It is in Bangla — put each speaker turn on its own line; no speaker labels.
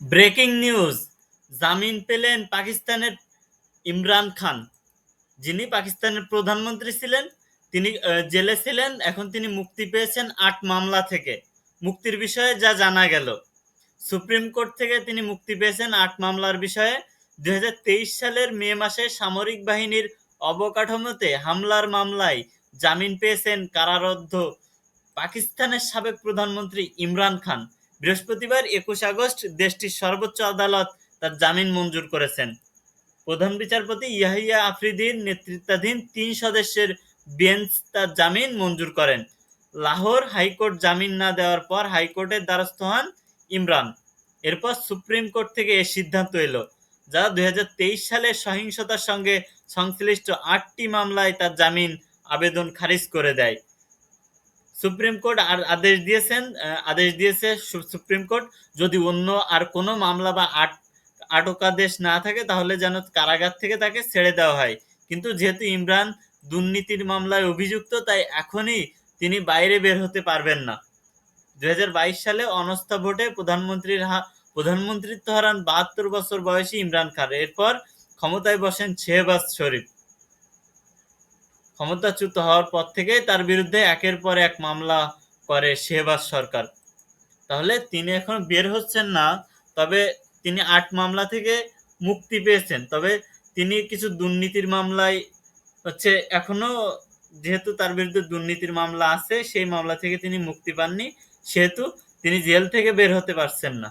ব্রেকিং নিউজ, জামিন পেলেন পাকিস্তানের ইমরান খান। যিনি পাকিস্তানের প্রধানমন্ত্রী ছিলেন, তিনি জেলে ছিলেন, এখন তিনি মুক্তি পেয়েছেন আট মামলা থেকে। মুক্তির বিষয়ে যা জানা গেল, সুপ্রিম কোর্ট থেকে তিনি মুক্তি পেয়েছেন আট মামলার বিষয়ে। দুই হাজার তেইশ সালের মে মাসে সামরিক বাহিনীর অবকাঠামোতে হামলার মামলায় জামিন পেয়েছেন কারারদ্ধ পাকিস্তানের সাবেক প্রধানমন্ত্রী ইমরান খান। বৃহস্পতিবার একুশ আগস্ট দেশটির সর্বোচ্চ আদালত তার জামিন মঞ্জুর করেছেন। প্রধান বিচারপতি ইয়াহিয়া আফ্রিদির নেতৃত্বাধীন তিন সদস্যের বেঞ্চ তার জামিন মঞ্জুর করেন। লাহোর হাইকোর্ট জামিন না দেওয়ার পর হাইকোর্টের দ্বারস্থ হন ইমরান। এরপর সুপ্রিম কোর্ট থেকে এ সিদ্ধান্ত এলো, যা দুই হাজার তেইশ সালে সহিংসতার সঙ্গে সংশ্লিষ্ট আটটি মামলায় তার জামিন আবেদন খারিজ করে দেয়। সুপ্রিম কোর্ট আর আদেশ দিয়েছেন আদেশ দিয়েছে সুপ্রিম কোর্ট, যদি অন্য আর কোনো মামলা বা আট, আটকাদেশ না থাকে, তাহলে যেন কারাগার থেকে তাকে ছেড়ে দেওয়া হয়। কিন্তু যেহেতু ইমরান দুর্নীতির মামলায় অভিযুক্ত, তাই এখনই তিনি বাইরে বের হতে পারবেন না। দু হাজার বাইশ সালে অনাস্থা ভোটে প্রধানমন্ত্রীর প্রধানমন্ত্রিত্ব হারান বাহাত্তর বছর বয়সী ইমরান খান। এরপর ক্ষমতায় বসেন শেহবাজ শরীফ। ক্ষমতাচ্যুত হওয়ার পর থেকেই তার বিরুদ্ধে একের পর এক মামলা করে শেহবাজ সরকার। তাহলে তিনি এখন বের হচ্ছেন না, তবে তিনি আট মামলা থেকে মুক্তি পেয়েছেন। তবে তিনি কিছু দুর্নীতির মামলায় হচ্ছে এখনও যেহেতু তার বিরুদ্ধে দুর্নীতির মামলা আছে, সেই মামলা থেকে তিনি মুক্তি পাননি। সেহেতু তিনি জেল থেকে বের হতে পারছেন না।